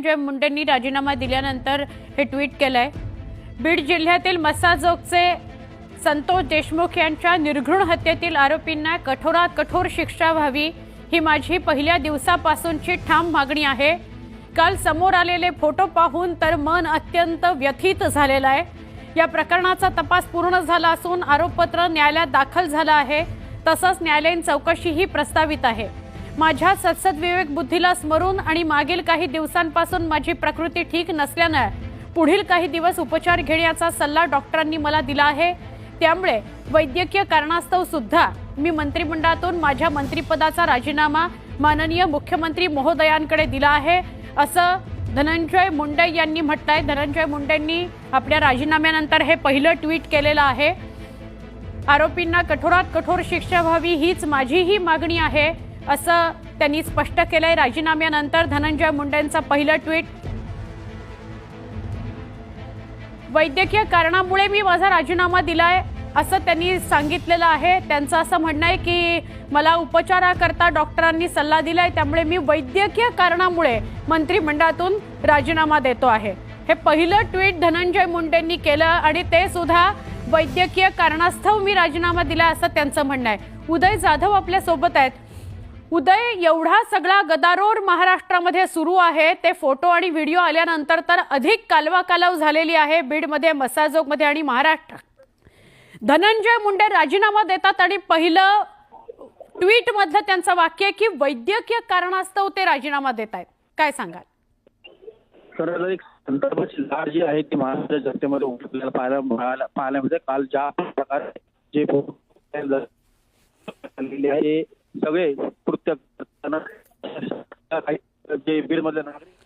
धनंजय मुंडेंनी राजीनामा दिल्यानंतर हे ट्विट केलंय. बीड जिल्ह्यातील मसाजोगचे संतोष देशमुख यांच्या निर्घृण हत्येतील आरोपींना कठोरात कठोर शिक्षा व्हावी ही माझी पहिल्या दिवसापासूनची ठाम मागणी आहे. काल समोर आलेले फोटो पाहून तर मन अत्यंत व्यथित झालेलं आहे. या प्रकरणाचा तपास पूर्ण झाला असून आरोपपत्र न्यायालयात दाखल झालं आहे. तसंच न्यायालयीन चौकशीही प्रस्तावित आहे. माझ्या सत्सद बुद्धीला स्मरून आणि मागील काही दिवसांपासून माझी प्रकृती ठीक नसल्यानं पुढील काही दिवस उपचार घेण्याचा सल्ला डॉक्टरांनी मला दिला आहे. त्यामुळे वैद्यकीय कारणास्तव सुद्धा मी मंत्रिमंडळातून माझ्या मंत्रिपदाचा राजीनामा माननीय मुख्यमंत्री महोदयांकडे दिला आहे. असं धनंजय मुंडे यांनी म्हटलंय. धनंजय मुंडेंनी आपल्या राजीनाम्यानंतर हे पहिलं ट्विट केलेलं आहे. आरोपींना कठोरात कठोर शिक्षा व्हावी हीच माझीही मागणी आहे. असं त्यांनी स्पष्ट केलंय. राजीनाम्यानंतर धनंजय मुंडेंचं पहिलं ट्विट. वैद्यकीय कारणामुळे मी माझा राजीनामा दिलाय असं त्यांनी सांगितलेलं आहे. त्यांचं असं म्हणणं आहे की मला उपचाराकरता डॉक्टरांनी सल्ला दिलाय त्यामुळे मी वैद्यकीय कारणामुळे मंत्रिमंडळातून राजीनामा देतो आहे. हे पहिलं ट्विट धनंजय मुंडेंनी केलं आणि ते सुद्धा वैद्यकीय कारणास्तव मी राजीनामा दिला असं त्यांचं म्हणणं आहे. उदय जाधव आपल्यासोबत आहेत. उदय एवढा सगळा गदारोळ महाराष्ट्रामध्ये सुरू आहे. ते फोटो आणि व्हिडिओ आल्यानंतर तर अधिक कालवा कालव झालेली आहे बीडमध्ये मसाजोगमध्ये आणि महाराष्ट्र धनंजय मुंडे राजीनामा देतात आणि पहिलं ट्विटमधलं त्यांचं वाक्य की वैद्यकीय कारणास्तव ते राजीनामा देत आहेत. काय सांगाल? तर एक संदर्भाची लाट जी आहे ती महाराष्ट्र जनतेमध्ये आपल्याला पाहायला मिळायला पाहायला काल ज्या प्रकारे जे आहे सगळे कृत्य करताना जे बीडमधले नागरिक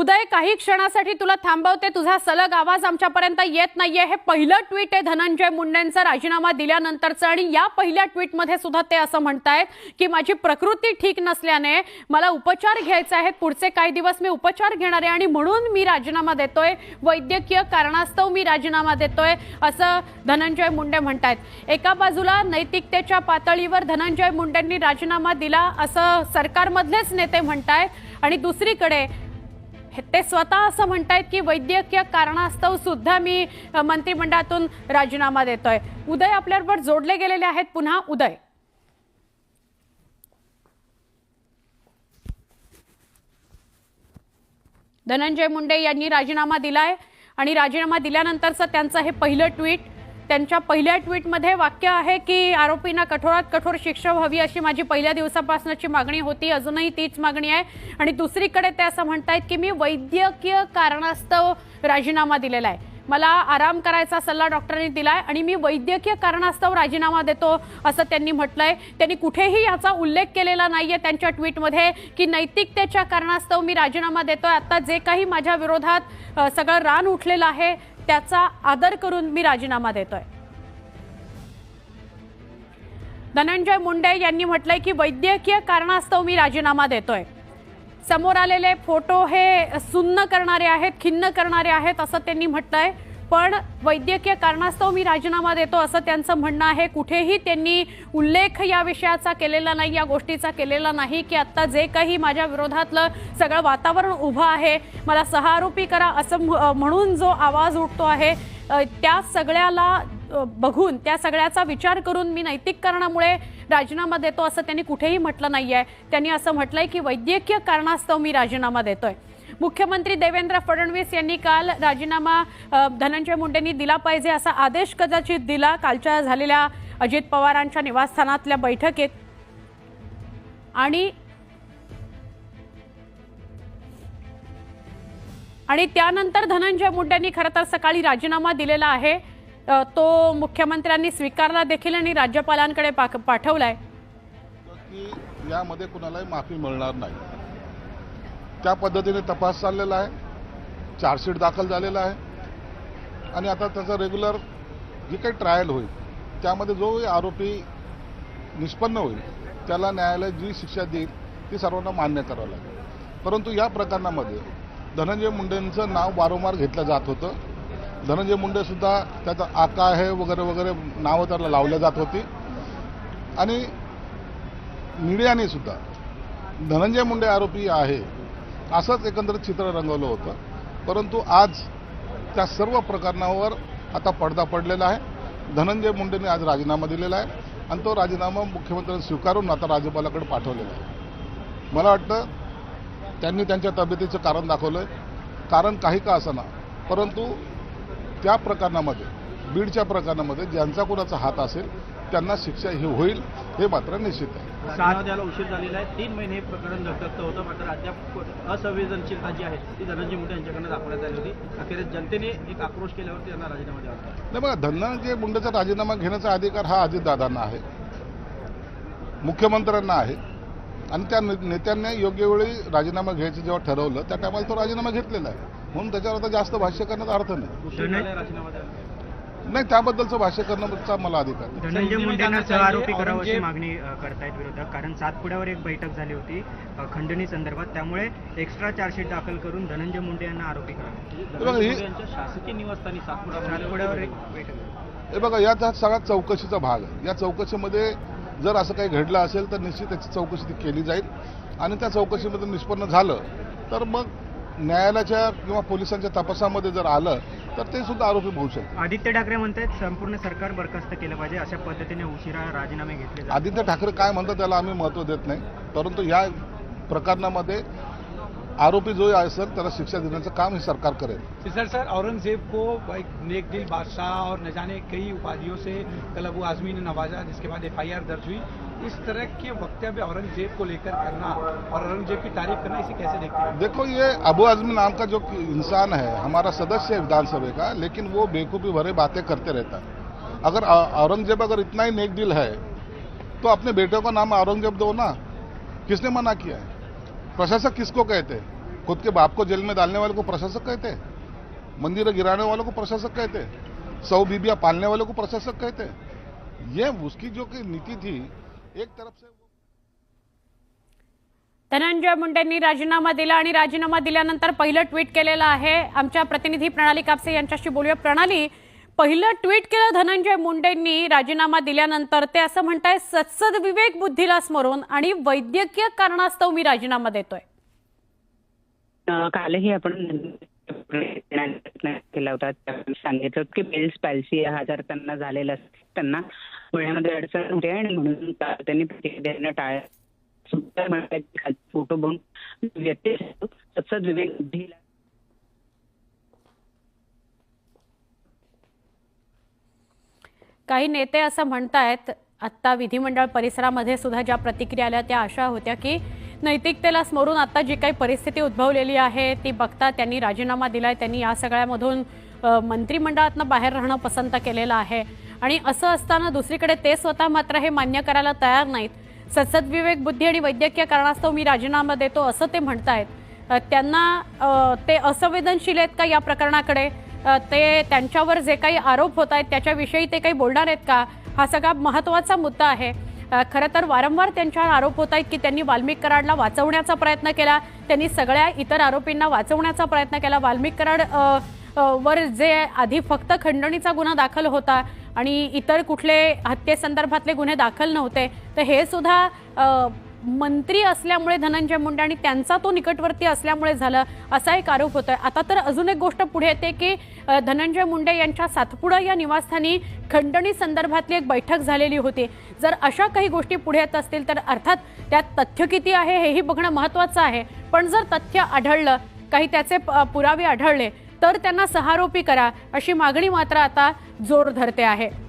उदय काही क्षणासाठी तुला थांबवते. तुझा सलग आवाज आमच्यापर्यंत येत नाहीये. हे पहिलं ट्विट आहे धनंजय मुंडेंचा राजीनामा दिल्यानंतरचं. आणि या पहिल्या ट्विटमध्ये सुद्धा ते असं म्हणतायत की माझी प्रकृती ठीक नसल्याने मला उपचार घ्यायचे आहेत. पुढचे काही दिवस मी उपचार घेणार आहे. आणि म्हणून मी राजीनामा देतोय. वैद्यकीय कारणास्तव मी राजीनामा देतोय असं धनंजय मुंडे म्हणतायत. एका बाजूला नैतिकतेच्या पातळीवर धनंजय मुंडेंनी राजीनामा दिला असं सरकारमधलेच नेते म्हणतायत. आणि दुसरीकडे ते स्वतः असं म्हणतायत की वैद्यकीय कारणास्तव सुद्धा मी मंत्रिमंडळातून राजीनामा देतोय. उदय आपल्याबरोबर जोडले गेलेले आहेत. पुन्हा उदय. धनंजय मुंडे यांनी राजीनामा दिलाय आणि राजीनामा दिल्यानंतरचं त्यांचं हे पहिलं ट्विट त्यांच्या पहिल्या ट्विटमध्ये वाक्य आहे की आरोपींना कठोरात कठोर शिक्षा व्हावी अशी माझी पहिल्या दिवसापासूनची मागणी होती. अजूनही तीच मागणी आहे. आणि दुसरीकडे ते असं म्हणतायत की मी वैद्यकीय कारणास्तव राजीनामा दिलेला आहे. मला आराम करायचा सल्ला डॉक्टरांनी दिलाय आणि मी वैद्यकीय कारणास्तव राजीनामा देतो असं त्यांनी म्हटलंय. त्यांनी कुठेही याचा उल्लेख केलेला नाहीये त्यांच्या ट्विटमध्ये की नैतिकतेच्या कारणास्तव मी राजीनामा देतोय. आता जे काही माझ्या विरोधात सगळं रान उठलेलं आहे त्याचा आदर करून मी राजीनामा देतोय. धनंजय मुंडे यांनी म्हटलंय की वैद्यकीय कारणास्तव मी राजीनामा देतोय. समोर आलेले फोटो हे सुन्न करणारे आहेत खिन्न करणारे आहेत असं त्यांनी म्हटलंय. पण वैद्यकीय कारणास्तव मी राजीनामा देतो असं त्यांचं म्हणणं आहे. कुठेही त्यांनी उल्लेख या विषयाचा केलेला नाही या गोष्टीचा केलेला नाही की आत्ता जे काही माझ्या विरोधातलं सगळं वातावरण उभं आहे मला सहारोपी करा असं म्हणून जो आवाज उठतो आहे त्या सगळ्याला बघून त्या सगळ्याचा विचार करून मी नैतिक कारणामुळे राजीनामा देतो असं त्यांनी कुठेही म्हटलं नाही आहे त्यांनी असं म्हटलंय की वैद्यकीय कारणास्तव मी राजीनामा देतोय. मुख्यमंत्री देवेंद्र फडणवीस यांनी काल राजीनामा धनंजय मुंडेंनी दिला पाहिजे असा आदेश कदाचित दिला कालच्या झालेल्या अजित पवारांच्या निवासस्थानातल्या बैठकीत. आणि आणि त्यानंतर धनंजय मुंडेंनी खरं तर सकाळी राजीनामा दिलेला आहे. तो मुख्यमंत्र्यांनी स्वीकारला देखील आणि राज्यपालांकडे पाठवलाय. की यामध्ये कुणालाही माफी मिळणार नाही. त्या पद्धतीने तपास चाललेला आहे. चार्जशीट दाखल झालेला आहे. आणि आता त्याचा रेग्युलर जी काही ट्रायल होईल त्यामध्ये जो आरोपी निष्पन्न होईल त्याला न्यायालय जी शिक्षा देईल ती सर्वांना मान्य करावं लागेल. परंतु या प्रकरणामध्ये धनंजय मुंडेंचं नाव वारंवार घेतलं जात होतं. धनंजय मुंडेसुद्धा त्याचा आका आहे वगैरे वगैरे नावं त्याला लावल्या जात होती. आणि मीडियाने सुद्धा धनंजय मुंडे आरोपी आहे असंच एकंदरीत चित्र रंगवलं होतं. परंतु आज त्या सर्व प्रकरणावर आता पडदा पडलेला आहे. धनंजय मुंडेने आज राजीनामा दिलेला आहे आणि तो राजीनामा मुख्यमंत्र्यांनी स्वीकारून आता राज्यपालाकडे पाठवलेला आहे. मला वाटतं त्यांनी त्यांच्या तब्येतीचं कारण दाखवलं आहे कारण काही का असना परंतु त्या प्रकरणामध्ये बीडच्या प्रकरणामध्ये ज्यांचा कुणाचा हात असेल त्यांना शिक्षा ही होईल हे मात्र निश्चित आहे. द्यायला उशीर झालेला आहे. तीन महिने हे प्रकरण धगधगतं होतं. मात्र अद्याप असंवेदनशीलता जी आहे ती धनंजय मुंडे यांच्याकडनं दाखवण्यात आली होती. अखेरीस जनतेने एक आक्रोश केल्यावरती त्यांना राजीनामा द्यावा. नाही बघा धनंजय मुंडेचा राजीनामा घेण्याचा अधिकार हा अजितदादांना आहे. मुख्यमंत्र्यांना आहे. आणि त्या नेत्यांनी योग्य वेळी राजीनामा घ्यायचं जेव्हा ठरवलं त्या टायमाला तो राजीनामा घेतलेला आहे. म्हणून त्याच्यावर आता जास्त भाष्य करण्याचा अर्थ नाही. राजीनामा द्यायला. नाही त्याबद्दलचं भाष्य करण्याचा मला अधिकार नाही. धनंजय मुंडेंना सहआरोपी करावं अशी मागणी अ, करतायत विरोधक. कारण सातपुड्यावर एक बैठक झाली होती अ, खंडणी संदर्भात. त्यामुळे एक्स्ट्रा चार्जशीट दाखल करून धनंजय मुंडे यांना आरोपी करावं. हे बघा, ही- यांच्या शासकीय निवासस्थानी सातपुडा सातपुड्यावर एक बैठक झाली. हे बघा याचा सगळा चौकशीचा भाग आहे. या चौकशीमध्ये जर असं काही घडलं असेल तर निश्चित त्याची चौकशी ती केली जाईल. आणि त्या चौकशीमध्ये निष्पन्न झालं तर मग न्यायालयाच्या किंवा पोलिसांच्या तपासामध्ये जर आलं तर ते सुद्धा आरोपी होऊ शकतात आदित्य ठाकरे म्हणतायत संपूर्ण सरकार बरखास्त केलं पाहिजे अशा पद्धतीने उशिरा राजीनामे घेतले आदित्य ठाकरे काय म्हणतात त्याला आम्ही महत्त्व देत नाही. परंतु या प्रकरणामध्ये आरोपी जो असेल त्याला शिक्षा देण्याचं काम हे सरकार करेल. सर सर औरंगजेब को एक नेक दिल बादशाह और न जाने कई उपाधियों से कल अबू आजमी ने नवाजा जिसके बाद एफआईआर दर्ज हुई। इस तरह के वक्तव्य औरंगज़ेब को लेकर करना और औरंगज़ेब की तारीफ़ करना इसे कैसे देखते हैं? देखो, ये अबू आज़म नाम का जो इंसान है, हमारा सदस्य है विधानसभा का, लेकिन वो बेवकूफ़ी भरे बातें करते रहता है। अगर औरंगज़ेब अगर इतना ही नेक दिल है तो अपने बेटे का नाम औरंगज़ेब दो ना। किसने मना किया है? प्रशासक किसको कहते हैं? खुद के बाप को जेल में डालने वाले को प्रशासक कहते हैं? मंदिर गिराने वालों को प्रशासक कहते हैं? सौ बीबियाँ पालने वालों को प्रशासक कहते हैं? ये उसकी जो की नीति थी एक तरफ से धनंजय मुंडेंनी राजीनामा दिला आणि राजीनामा दिल्यानंतर पहिलं ट्विट केलेलं आहे. आमच्या प्रतिनिधी प्रणाली कापसे यांच्याशी बोलूया. प्रणाली पहिलं ट्विट केलं धनंजय मुंडेंनी राजीनामा दिल्यानंतर. ते असं म्हणताय सत्सद विवेक बुद्धीला स्मरून आणि वैद्यकीय कारणास्तव मी राजीनामा देतोय. कालही आपण केला होता. सांगितलं की बेल्स पॅल्सी हा आजार त्यांना झालेला असतो. त्यांना पुण्यामध्ये अडचण होते आणि म्हणून त्यांनी प्रतिक्रिया टाळ सुद्धा फोटो बघून व्यक्ती सत्सद विवेक बुद्धीला काही नेते असं म्हणतायत आत्ता विधिमंडळ परिसरामध्ये सुद्धा ज्या प्रतिक्रिया आल्या त्या अशा होत्या की नैतिकतेला स्मरून आता जी काही परिस्थिती उद्भवलेली आहे ती बघता त्यांनी राजीनामा दिलाय. त्यांनी या सगळ्यामधून मंत्रिमंडळातनं बाहेर राहणं पसंत केलेलं आहे. आणि असं असताना दुसरीकडे ते स्वतः मात्र हे मान्य करायला तयार नाहीत. सत्सद विवेक बुद्धी आणि वैद्यकीय कारणास्तव मी राजीनामा देतो असं ते म्हणतायत. आहेत त्यांना ते असंवेदनशील आहेत का या प्रकरणाकडे? ते त्यांच्यावर जे काही आरोप होत आहेत त्याच्याविषयी ते काही बोलणार आहेत का? हा सगळा महत्त्वाचा मुद्दा आहे. खरं तर वारंवार त्यांच्यावर आरोप होत आहेत की त्यांनी वाल्मिक कराडला वाचवण्याचा प्रयत्न केला. त्यांनी सगळ्या इतर आरोपींना वाचवण्याचा प्रयत्न केला. वाल्मिक कराड वर जे आधी फक्त खंडणीचा गुन्हा दाखल होता आणि इतर कुठले हत्येसंदर्भातले गुन्हे दाखल नव्हते. तर हे सुद्धा मंत्री असल्यामुळे धनंजय मुंडे आणि त्यांचा तो निकटवर्ती असल्यामुळे झालं असा एक आरोप होतोय. आता तर अजून एक गोष्ट पुढे येते की धनंजय मुंडे यांच्या सातपुडा या निवासस्थानी खंडणी संदर्भातली एक बैठक झालेली होती. जर अशा काही गोष्टी पुढे येत असतील तर अर्थात त्यात तथ्य किती आहे हेही बघणं महत्त्वाचं आहे. पण जर तथ्य आढळलं काही त्याचे प- पुरावे आढळले तर त्यांना सहारोपी करा अशी मागणी मात्र आता जोर धरते आहे.